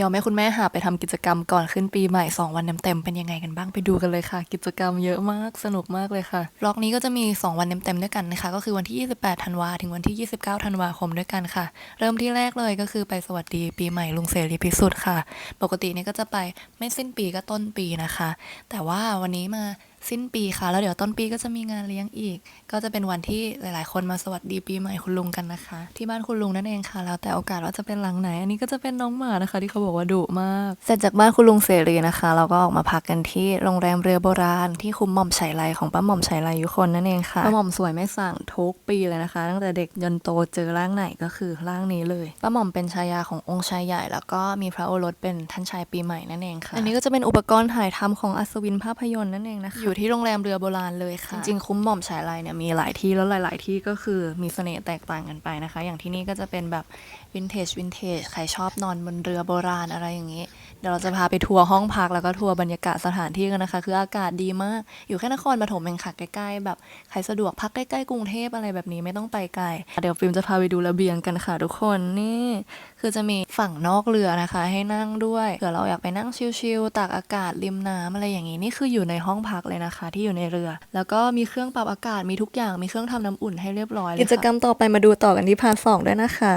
ยอมให้คุณแม่หาไปทำกิจกรรมก่อนขึ้นปีใหม่ 2 วันเต็มๆเป็นยังไงกันบ้างไปดูกันเลยค่ะ กิจกรรมเยอะมากสนุกมากเลยค่ะบล็อกนี้ก็จะมี 2 วันเต็มๆด้วยกันนะคะ ก็คือวันที่ 28 ธันวาถึงวันที่ 29 ธันวาคมด้วยกันค่ะ เริ่มที่แรกเลยก็คือไปสวัสดีปีใหม่ลุงเสรีพิสุทธิ์ค่ะ ปกติเนี่ยก็จะไปไม่สิ้นปีก็ต้นปีนะคะ แต่ว่าวันนี้มา สิ้นปีค่ะ แล้วเดี๋ยวต้นปีก็จะมีงานเลี้ยงอีก ก็จะเป็นวันที่หลาย ๆ คนมาสวัสดีปีใหม่คุณลุงกันนะคะ ที่บ้านคุณลุงนั่นเองค่ะ แล้วแต่โอกาสว่าจะเป็นหลังไหน อันนี้ก็จะเป็นน้องหมานะคะ ที่เขาบอกว่าดุมาก เสร็จจากบ้านคุณลุงเสรีนะคะ เราก็ออกมาพักกันที่โรงแรมเรือโบราณ ที่คุ้มหม่อมไฉไลของป้าหม่อมไฉไลยุคนนั่นเองค่ะป้าหม่อมสวยไม่สั่งทุกปีเลยนะคะ ตั้งแต่เด็กจนโตเจอร่างไหนก็คือร่างนี้เลยป้าหม่อมเป็นชายาขององค์ชายใหญ่ แล้วก็มีพระโอรสเป็นท่านชายปีใหม่นั่นเองค่ะ อันนี้ก็จะเป็นอุปกรณ์ถ่ายทำของอัศวินภาพยนตร์นั่นเองนะคะอยู่ที่โรงแรมเรือโบราณเลยค่ะ จริงๆ คุ้มหม่อมฉายไลเนี่ยมีหลายที่แล้วหลาย ๆ ที่ก็คือมีเสน่ห์แตกต่างกันไปนะคะ อย่างที่นี่ก็จะเป็นแบบวินเทจวินเทจใครชอบนอนบนเรือโบราณอะไรอย่างนี้ เดี๋ยวเราจะพาไปทัวร์ห้องพักแล้วก็ทัวร์บรรยากาศสถานที่กันนะคะ คืออากาศดีมาก อยู่แค่นครปฐมเองค่ะใกล้ๆ แบบใครสะดวกพักใกล้ๆกรุงเทพอะไรแบบนี้ไม่ต้องไปไกล เดี๋ยวฟิล์มจะพาไปดูระเบียงกันค่ะทุกคนนี่คือจะมีฝั่งนอกเรือนะคะ ให้นั่งด้วยเผื่อเราอยากไปนั่งชิลๆตากอากาศริมน้ำอะไรอย่างนี้นี่คืออยู่ในห้องพักเลยนะคะ ที่อยู่ในเรือ แล้วก็มีเครื่องปรับอากาศมีทุกอย่างมีเครื่องทำน้ำอุ่นให้เรียบร้อยเลยกิจกรรมต่อไปมาดูต่อกันที่พาร์ทสองด้วยนะคะ